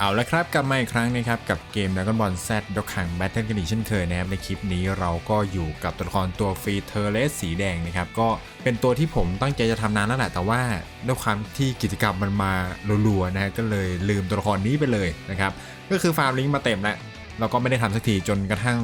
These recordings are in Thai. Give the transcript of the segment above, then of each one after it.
เอาละครับกลับมาอีกครั้งนะครับกับเกม Dragon Ball Z ดกขัง Battle กันอีกเช่นเคยนะครับในคลิปนี้เราก็อยู่กับตัวละครตัวฟรีเทอร์เลสสีแดงนะครับก็เป็นตัวที่ผมตั้งใจจะทำนานแล้วแหละแต่ว่าด้วยความที่กิจกรรมมันมารัวๆนะฮะก็เลยลืมตัวละครนี้ไปเลยนะครับก็คือฟาร์มลิงก์มาเต็มแล้ว เราก็ไม่ได้ทำสักทีจนกระทั่ง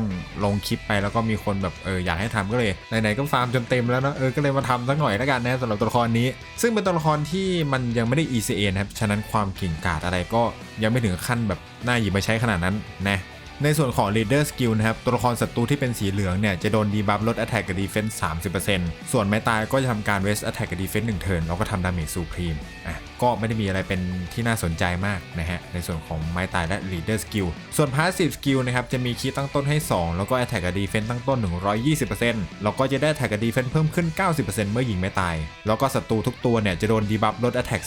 ลงคลิปไปแล้วก็มีคนแบบเอออยากให้ทำก็เลยไหนๆก็ฟาร์มจนเต็มแล้วเนอะเออก็เลยมาทำสักหน่อยแล้วกันนะสำหรับตัวละครนี้ ซึ่งเป็นตัวละครที่มันยังไม่ได้ ECA นะครับฉะนั้นความเก่งกาจอะไรก็ยังไม่ถึงขั้นแบบน่าหยิบมาใช้ขนาดนั้นนะในส่วนของ Leader Skill นะครับ ตัวละครศัตรูที่เป็นสีเหลืองเนี่ย จะโดนดีบัฟลด Attack กับ Defense 30%ส่วนไม้ตายก็จะทำการ Rest Attack กับ Defense 1 Turn แล้วก็ทำดาเมจสูพรีมอะ ก็ไม่ได้มีอะไรเป็นที่น่าสนใจมากนะฮะ ในส่วนของไม้ตายและ Leader Skill ส่วน Passive Skill นะครับ จะมีคีย์ตั้งต้นให้ 2 แล้วก็ Attack กับ Defense ตั้งต้น 120%แล้วก็จะได้ Attack กับ Defense เพิ่มขึ้น 90%เมื่อยิงไม่ตาย แล้วก็ศัตรูทุกตัวเนี่ยจะโดนดีบัฟลด Attack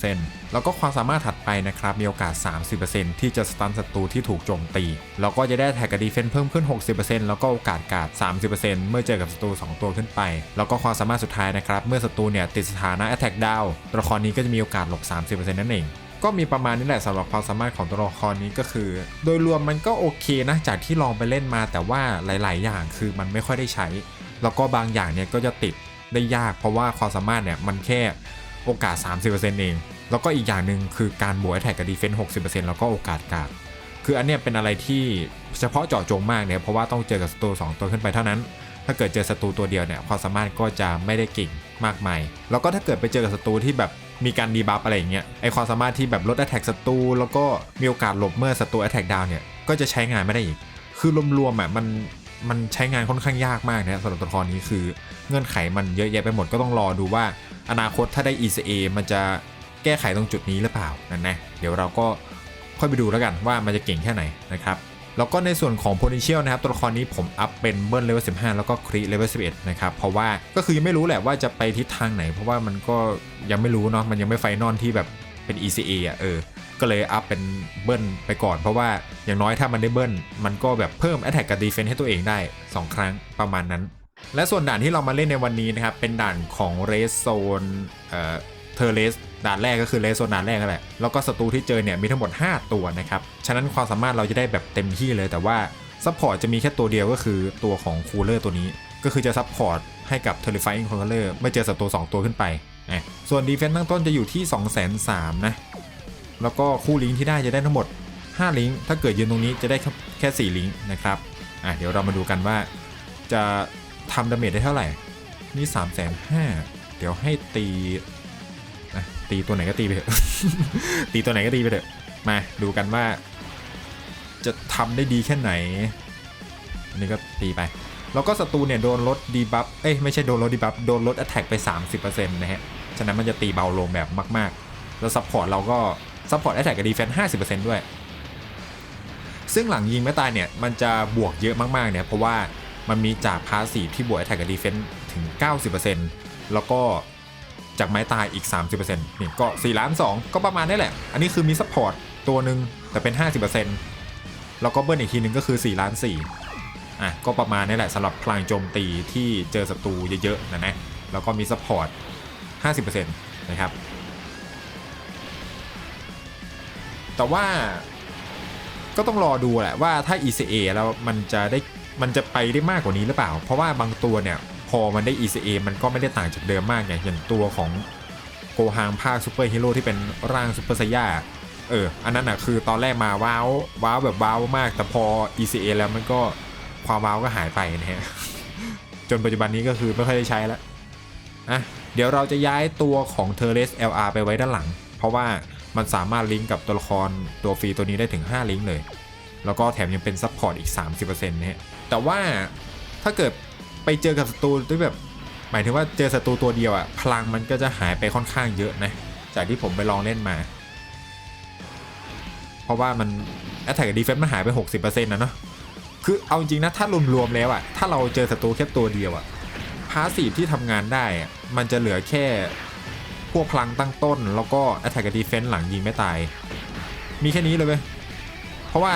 30%แล้วก็ความสามารถถัดไปนะครับมีโอกาส 30%ที่จะสตันศัตรูที่ถูกโจมตี แล้วก็จะได้ Attack กับ Defense เพิ่มขึ้น 60%แล้วก็โอกาสกาด 30%เมื่อเจอกับศัตรู2ตัวขึ้นไป แล้วก็ความสามารถสุดท้ายนะครับเมื่อศัตรูเนี่ยติดสถานะ Attack Down ตัวละครนี้ก็จะมีโอกาสหลบ 30%นั่นเอง ก็มีประมาณนี้แหละสำหรับความสามารถของตัวละครนี้ก็คือ โดยรวมมันก็โอเคนะจากที่ลองไปเล่นมาแต่ว่าหลาย ๆ อย่างคือมันไม่ค่อยได้ใช้ แล้วก็บางอย่างเนี่ยก็จะติดได้ยากเพราะว่าความสามารถเนี่ยมันแค่โอกาส 30%เอง แล้วก็อีกอย่างหนึ่งคือการบวกแท็กกับดีเฟนส์60%แล้วก็โอกาสกาดคืออันเนี้ยเป็นอะไรที่เฉพาะเจาะจงมากเนี่ยเพราะว่าต้องเจอกับศัตรู2ตัวขึ้นไปเท่านั้น ถ้าเกิดเจอศัตรูตัวเดียวเนี่ยความสามารถก็จะไม่ได้เก่งมากมาย แล้วก็ถ้าเกิดไปเจอกับศัตรูที่แบบ มีการดีบัฟอะไรอย่างเงี้ยไอความสามารถที่แบบลดแอ t แทกศัตรูแล้วก็มีโอกาสหลบเมื่อศัตรูแอ t แทกดาวเนี่ยก็จะใช้งานไม่ได้อีก คือรวมๆอะมันมันใช้งานค่อนข้างยากมากนะสำหรับตัวละครนี้คือเงื่อนไขมันเยอะแยะไปหมดก็ต้องรอดูว่า อนาคตถ้าได้ ECA มันจะแก้ไขตรงจุดนี้หรือเปล่านั่นนะเดี๋ยวเราก็ค่อยไปดูแล้วกันว่ามันจะเก่งแค่ไหนนะครับ แล้วก็ในส่วนของ potential นะครับตัวละครนี้ผมอัพเป็นเบิร์นเลเวล15 แล้วก็ครีเลเวล11 นะครับเพราะว่าก็คือยังไม่รู้แหละว่าจะไปทิศทางไหน เพราะว่ามันก็ยังไม่รู้เนาะมันยังไม่ไฟนอลที่แบบเป็น ECA อะเออก็เลยอัพเป็นเบิร์นไปก่อน เพราะว่าอย่างน้อยถ้ามันได้เบิร์นมันก็แบบเพิ่ม attack กับ defense ให้ตัวเองได้ 2 ครั้งประมาณนั้น และส่วนด่านที่เรามาเล่นในวันนี้นะครับเป็นด่านของเรสโซนเอ่อเทอร์เลส ด่านแรกก็คือเลสโซนด่านแรกนั่นแหละแล้วก็ศัตรูที่เจอเนี่ยมีทั้งหมด 5 ตัวนะครับ ฉะนั้นความสามารถเราจะได้แบบเต็มที่เลย แต่ว่าซัพพอร์ตจะมีแค่ตัวเดียวก็คือตัวของคูลเลอร์ตัวนี้ ก็คือจะซัพพอร์ตให้กับ Terrifying Controller เมื่อเจอศัตรู2ตัวขึ้นไปอะส่วนดีเฟน s ์ตั้งต้นจะอยู่ที่2 3 0 0 0นะ แล้วก็คู่ลิงก์ที่ได้จะได้ทั้งหมด 5 ลิงก์ ถ้าเกิดยืนตรงนี้จะได้แค่ 4 ลิงก์นะครับ อะเดี๋ยวเรามาดูกันว่าจะทำดาเมจได้เท่าไหร่ นี่ 3 5 0 0 0เดี๋ยวให้ตี ตีตัวไหนก็ตีไปเถอะ ตีตัวไหนก็ตีไปเถอะ มาดูกันว่า จะทำได้ดีแค่ไหน อันนี้ก็ตีไป แล้วก็ศัตรูเนี่ยโดนลดดีบัฟ เอ้ยไม่ใช่โดนลดดีบัฟ โดนลด attack ไป 30%นะฮะ ฉะนั้นมันจะตีเบาลงแบบมาก ๆ แล้วซัพพอร์ตเราก็ซัพพอร์ต attack กับ defense 50%ด้วย ซึ่งหลังยิงไม่ตายเนี่ย มันจะบวกเยอะมาก ๆ เนี่ย เพราะว่ามันมีจากพาสีที่บวก attack กับ defense ถึง 90%แล้วก็ จากไม้ตายอีก 30%นี่ก็4ล้าน2ก็ประมาณนี้แหละ อันนี้คือมีซัพพอร์ตตัวหนึ่งแต่เป็น 50%แล้วก็เบิ้ลอีกทีหนึ่งก็คือ4ล้าน4อะก็ประมาณนี้แหละสำหรับพลังโจมตีที่เจอศัตรูเยอะๆนะนะแล้วก็มีซัพพอร์ต 50%นะครับแต่ว่าก็ต้องรอดูแหละว่าถ้า ECA แล้วมันจะได้มันจะไปได้มากกว่านี้หรือเปล่า เพราะว่าบางตัวเนี่ย พอมันได้ ECA มันก็ไม่ได้ต่างจากเดิมมากไงอย่างตัวของโกฮังภาคซูเปอร์ฮีโร่ที่เป็นร่างซูเปอร์ไซย่าเออ อันนั้นอะคือตอนแรกมาว้าวว้าวแบบว้าวมาก แต่พอ ECA แล้วมันก็ความว้าวก็หายไปนะฮะ จนปัจจุบันนี้ก็คือไม่ค่อยได้ใช้แล้วอะเดี๋ยวเราจะย้ายตัวของเทเลส LR ไปไว้ด้านหลัง เพราะว่ามันสามารถลิงก์กับตัวละครตัวฟรีตัวนี้ได้ถึง 5 ลิงก์เลย แล้วก็แถมยังเป็นซัพพอร์ตอีก 30%นะฮะ แต่ว่าถ้าเกิด ไปเจอกับศัตรูที่แบบหมายถึงว่าเจอศัตรูตัวเดียวอะพลังมันก็จะหายไปค่อนข้างเยอะนะ จากที่ผมไปลองเล่นมา เพราะว่ามัน Attack กับ Defense มันหายไป 60%นะเนาะคือเอาจริงนะถ้ารวมๆแล้วอะถ้าเราเจอศัตรูแค่ตัวเดียวอะพาสซีฟที่ทำงานได้อะมันจะเหลือแค่พวกพลังตั้งต้น แล้วก็ Attack กับ Defense หลังยิงไม่ตาย มีแค่นี้เลยเว้ยเพราะว่า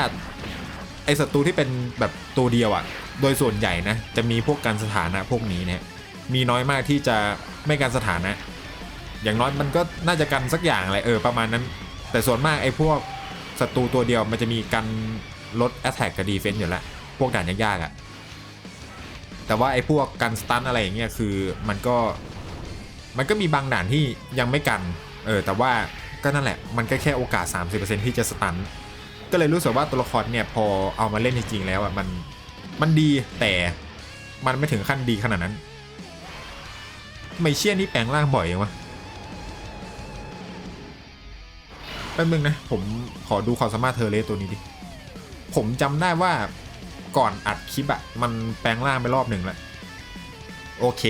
ไอศัตรูที่เป็นแบบตัวเดียวอะ โดยส่วนใหญ่นะจะมีพวกการสถานะพวกนี้เนี่ยมีน้อยมากที่จะไม่การสถานะ อย่างน้อยมันก็น่าจะกันสักอย่างอะไรเออประมาณนั้น แต่ส่วนมากไอ้พวกศัตรูตัวเดียวมันจะมีกันลด attack กับ defense อยู่แล้วพวกด่านยากๆอะ่ะแต่ว่าไอ้พวกกันสตันอะไรอย่างเงี้ยคือมันก็มันก็มีบางด่านที่ยังไม่กันเออแต่ว่าก็นั่นแหละมันก็แค่โอกาส 30%ที่จะสตันก็เลยรู้สึกว่าตัวละครเนี่ยพอเอามาเล่นจริงๆแล้วอะมัน มันดีแต่มันไม่ถึงขั้นดีขนาดนั้น ไม่เชี่ยนี่แปลงร่างบ่อยยังวะแป๊บนึงนะ ผมขอดูความสามารถเทอร์เลสตัวนี้ดิ ผมจำได้ว่าก่อนอัดคลิปอะมันแปลงร่างไปรอบหนึ่งแล้ว โอเค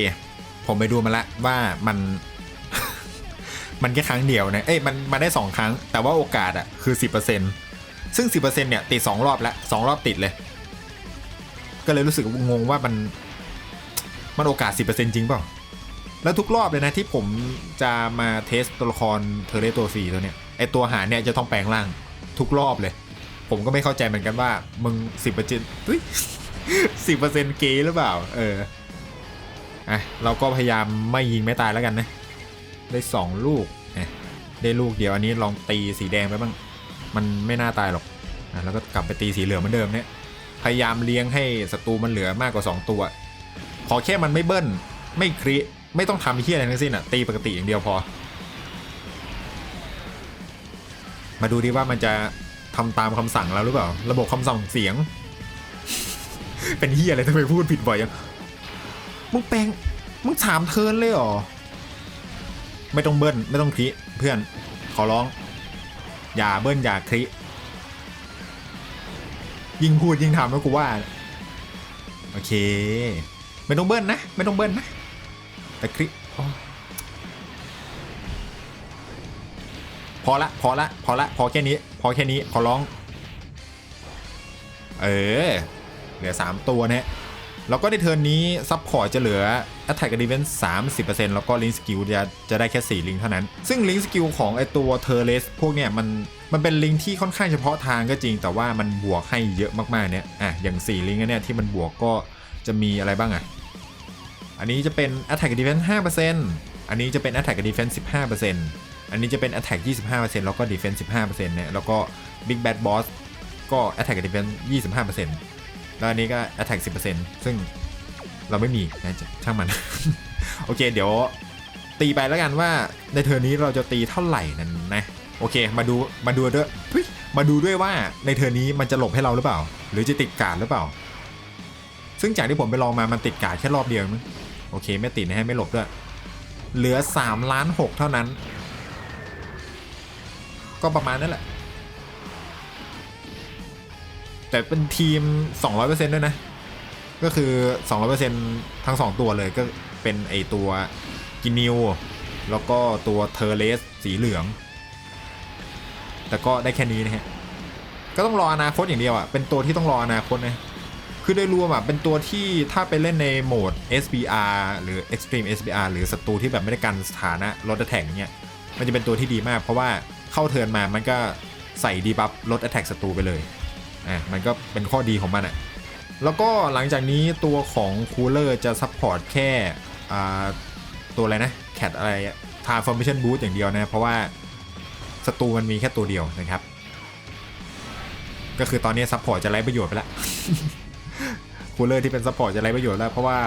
ผมไปดูมาแล้วว่ามัน มันแค่ครั้งเดียวนะ เอ้ยมันมันได้ 2 ครั้ง แต่ว่าโอกาสอะคือ 10%ซึ่ง 10%เนี่ยติด2รอบแล้ว2รอบติดเลย ก็เลยรู้สึกงงว่ามันมันโอกาส 10%จริงเปล่า แล้วทุกรอบเลยนะที่ผมจะมาเทสตัวละครเทอร์เรตัว4ตัวเนี้ยไอตัวหาเนี่ยจะต้องแปลงร่างทุกรอบเลย ผมก็ไม่เข้าใจเหมือนกันว่า มึง 10%เปอร์เซ็นต์สิบเปอร์เซ็นต์เกย์หรือเปล่า เออ อะ เราก็พยายามไม่ยิงไม่ตายแล้วกันนะ ได้ 2 ลูกนะได้ลูกเดียวอันนี้ลองตีสีแดงไปบ้าง มันไม่น่าตายหรอกอะแล้วก็กลับไปตีสีเหลืองเหมือนเดิมเนี่ย พยายามเลี้ยงให้ศัตรูมันเหลือมากกว่า 2 ตัว ขอแค่มันไม่เบิ้ล ไม่คริไม่ต้องทำเฮียอะไรทั้งสิ้นอะ ตีปกติอย่างเดียวพอ มาดูดิว่ามันจะทำตามคำสั่งแล้วหรือเปล่า ระบบคำสั่งเสียง เป็นเฮียอะไรทำไมพูดผิดบ่อยยังมึงแปลงมึงถามเทินเลยเหรอ ไม่ต้องเบิ้ลไม่ต้องคริเพื่อน ขอร้อง อย่าเบิ้ลอย่าคริ ยิ่งพูดยิ่งทำแล้วกูว่า โอเค ไม่ต้องเบิ้ลนะ ไม่ต้องเบิ้ลนะ แต่คลิอ๋อพอละ พอละ พอละ พอแค่นี้ พอแค่นี้ ขอร้อง เออ เหลือ 3 ตัวนี่ยแล้วก็ในเทิร์นนี้ ซับพอร์ตจะเหลือ Attack and Defense 30%แล้วก็ Link Skill จะจะได้แค่ 4 ลิงเท่านั้น ซึ่ง Link Skill ของไอตัว t u r l e s พวกเนี่ยมัน มันเป็นลิงก์ที่ค่อนข้างเฉพาะทางก็จริง แต่ว่ามันบวกให้เยอะมากๆเนี่ยอะอย่าง 4 ลิงก์เนี่ยที่มันบวกก็จะมีอะไรบ้างอะอันนี้จะเป็น Attack Defense 5%อันนี้จะเป็น Attack Defense 15%อันนี้จะเป็น Attack 25%แล้วก็ Defense 15%เนี่ยแล้วก็ Big Bad Boss ก็ Attack Defense 25%แล้วอันนี้ก็ Attack 10%ซึ่งเราไม่มีนะช่างมัน โอเคเดี๋ยวตีไปแล้วกันว่าในเทอร์นี้เราจะตีเท่าไหร่นั่นนะ โอเค มาดูมาดูด้วยมาดูด้วยว่าในเทอร์นี้มันจะหลบให้เราหรือเปล่า หรือจะติดการดหรือเปล่า ซึ่งจากที่ผมไปลองมามันติดการดแค่รอบเดียวมั้งโอเค ไม่ติดนะฮะไม่หลบด้วยเหลือ3ล้าน6เท่านั้น ก็ประมาณนั้นแหละ แต่เป็นทีม 200%ด้วยนะ ก็คือ 200%ทั้ง 2 ตัวเลยก็เป็นไอตัวกินิว แล้วก็ตัวเทอร์เลสสีเหลือง แต่ก็ได้แค่นี้นะฮะก็ต้องรออนาคตอย่างเดียวอะ่ะเป็นตัวที่ต้องรออนาคตนะคือโดยรวมอะเป็นตัวที่ถ้าไปเล่นในโหมด SBR หรือ Extreme SBR หรือศัตรูที่แบบไม่ได้กันสถานะลดแท็กเนี่ยมันจะเป็นตัวที่ดีมาก เพราะว่าเข้าเทิร์นมามันก็ใส่ดีบัฟลดแท็กศัตรูไปเลยอะมันก็เป็นข้อดีของมันอะแล้วก็หลังจากนี้ตัวของคูลเลอร์จะซัพพอร์ตแค่อ่าตัวอะไรนะแคทอะไร Transformation Boost อย่างเดียวนะ เพราะว่า ศัตรูมันมีแค่ตัวเดียวนะครับ ก็คือตอนนี้ซัพพอร์ตจะไร้ประโยชน์ไปแล้วคูลเลอร์ที่เป็นซัพพอร์ตจะไร้ประโยชน์แล้ว เพราะว่า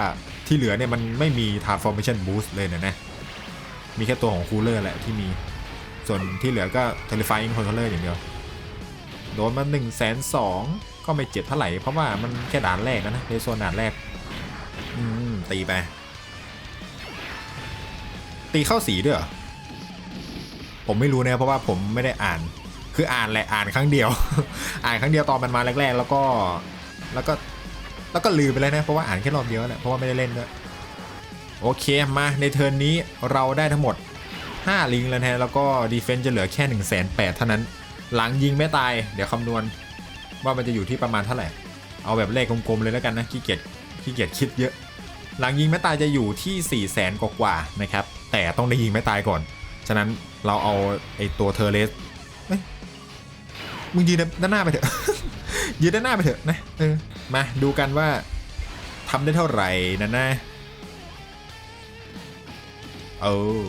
ที่เหลือเนี่ยมันไม่มี Transformation Boost เลยเนี่ยนะ มีแค่ตัวของคูลเลอร์แหละที่มี ส่วนที่เหลือก็ Terrifying Controller อย่างเดียว โดนมา1นึ่งแสนสองก็ไม่เจ็บเท่าไหร่ เพราะว่ามันแค่ด่านแรกนะนะในโซนด่านแรก อืมตีไป ตีเข้าสีด้วยเหรอ ผมไม่รู้นะเพราะว่าผมไม่ได้อ่าน คืออ่านแหละอ่านครั้งเดียว อ่านครั้งเดียวตอนมันมาแรกๆ แล้วก็แล้วก็แล้วก็ลืมไปแล้วนะเพราะว่าอ่านแค่รอบเดียวแหละเพราะว่าไม่ได้เล่นด้วยโอเคมาในเทิร์นนี้เราได้ทั้งหมด 5 ลิงแล้วนะแล้วก็ดีเฟนซ์จะเหลือแค่1นึ่งแสนแปดเท่านั้น หลังยิงไม่ตาย เดี๋ยวคำนวณว่ามันจะอยู่ที่ประมาณเท่าไหร่ เอาแบบเลขกลมๆเลยแล้วกันนะขี้เกียจขี้เกียจคิดเยอะ หลังยิงไม่ตายจะอยู่ที่4ี่แสนกว่าๆนะครับแต่ต้องได้ยิงไม่ตายก่อน ฉะนั้น เราเอาไอตัวเทอร์เลสเอ้ยมึงยืนด้านหน้าไปเถอะ ยืนด้านหน้าไปเถอะนะเออมาดูกันว่าทำได้เท่าไหร่นะนะเออ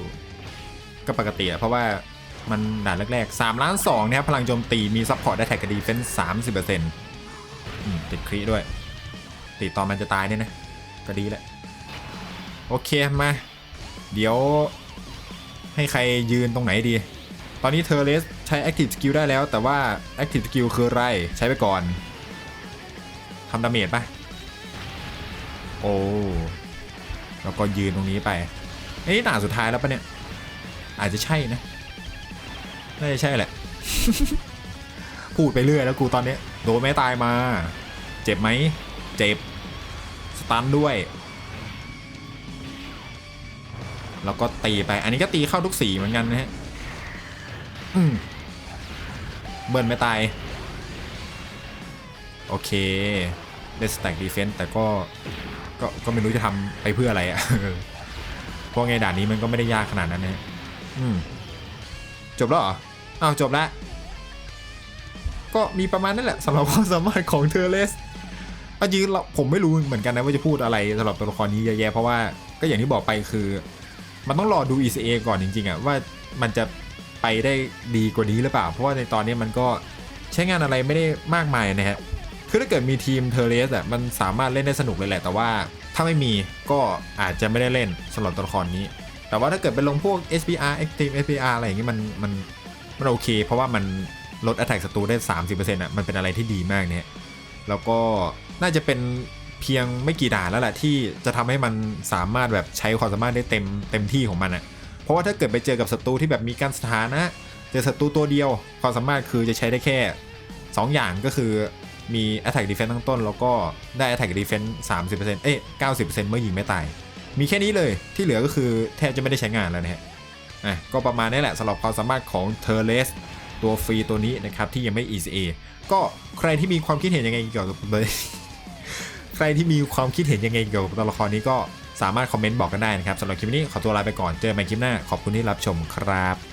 ก็ปกติอะเพราะว่ามันด่านแรกๆ3ล้าน2นะครับพลังโจมตีมีซัพพอร์ตได้แท็กกับดีเฟนส์30%อืมติดครีด้วย ติดตอนมันจะตายเนี่ยนะ ก็ดีแหละ โอเคมา เดี๋ยว ให้ใครยืนตรงไหนดี ตอนนี้เทอร์เลสใช้ Active Skill ได้แล้ว แต่ว่า Active Skill คือไรใช้ไปก่อนทำดาเมจปะโอ้แล้วก็ยืนตรงนี้ไปเอ้ด่านสุดท้ายแล้วปะเนี่ย อาจจะใช่นะน่าจะใช่แหละ พูดไปเรื่อยแล้วกูตอนเนี้ยโดนไม่ตายมา เจ็บไหม เจ็บ สตันด้วย แล้วก็ตีไป อันนี้ก็ตีเข้าทุกสีเหมือนกันนะฮะอืมเบิร์นไม่ตาย โอเคได้สแต็กดีเฟนต์แต่ก็ก็ ก็ไม่รู้จะทำไปเพื่ออะไรอะ่ะเพราะไงด่านนี้มันก็ไม่ได้ยากขนาดนั้นนะฮะอืมจบแล้วเหรออ้าวจบแล้ว ก็มีประมาณนั้นแหละสำหรับความสามารถของเทอร์เลสอาจริงๆเราผมไม่รู้เหมือนกันนะว่าจะพูดอะไรสำหรับตัวละครนี้เยอะแยะเพราะว่าก็อย่างที่บอกไปคือ มันต้องรอดู ECA ก่อนจริงๆอะว่ามันจะไปได้ดีกว่านี้หรือเปล่า เพราะว่าในตอนนี้มันก็ใช้งานอะไรไม่ได้มากมายนะฮะคือถ้าเกิดมีทีมเทเลสอะมันสามารถเล่นได้สนุกเลยแหละ แต่ว่าถ้าไม่มีก็อาจจะไม่ได้เล่นสำหรับตัวละครนี้ แต่ว่าถ้าเกิดไปลงพวก SPR Extreme SPR อะไรอย่างงี้มันมันมันโอเค เพราะว่ามันลด attack ศัตรูได้ 30%อะมันเป็นอะไรที่ดีมากเนี่ยแล้วก็น่าจะเป็น เพียงไม่กี่ด่านแล้วแหละที่จะทำให้มันสามารถแบบใช้ความสามารถได้เต็มเต็มที่ของมันอะ่ะเพราะว่าถ้าเกิดไปเจอกับศัตรูที่แบบมีการสถานะเจอศัตรูตัวเดียว ความสามารถคือจะใช้ได้แค่ 2 อย่างก็คือมี attack defense ตั้งต้น แล้วก็ได้ attack defense 30%เอ้ย90%เมื่อยิงไม่ตาย มีแค่นี้เลยที่เหลือก็คือแทบจะไม่ได้ใช้งานแล้วนะฮะอะก็ประมาณนี้แหละสำหรับความสามารถของ t e r l e s ตัวฟรีตัวนี้นะครับที่ยังไม่ ECA ก็ใครที่มีความคิดเห็นยังไงเกี่ยวกับ ใครที่มีความคิดเห็นยังไงเกี่ยวกับตัวละครนี้ก็สามารถคอมเมนต์บอกกันได้นะครับสำหรับคลิปนี้ขอตัวลาไปก่อนเจอกันใหม่คลิปหน้าขอบคุณที่รับชมครับ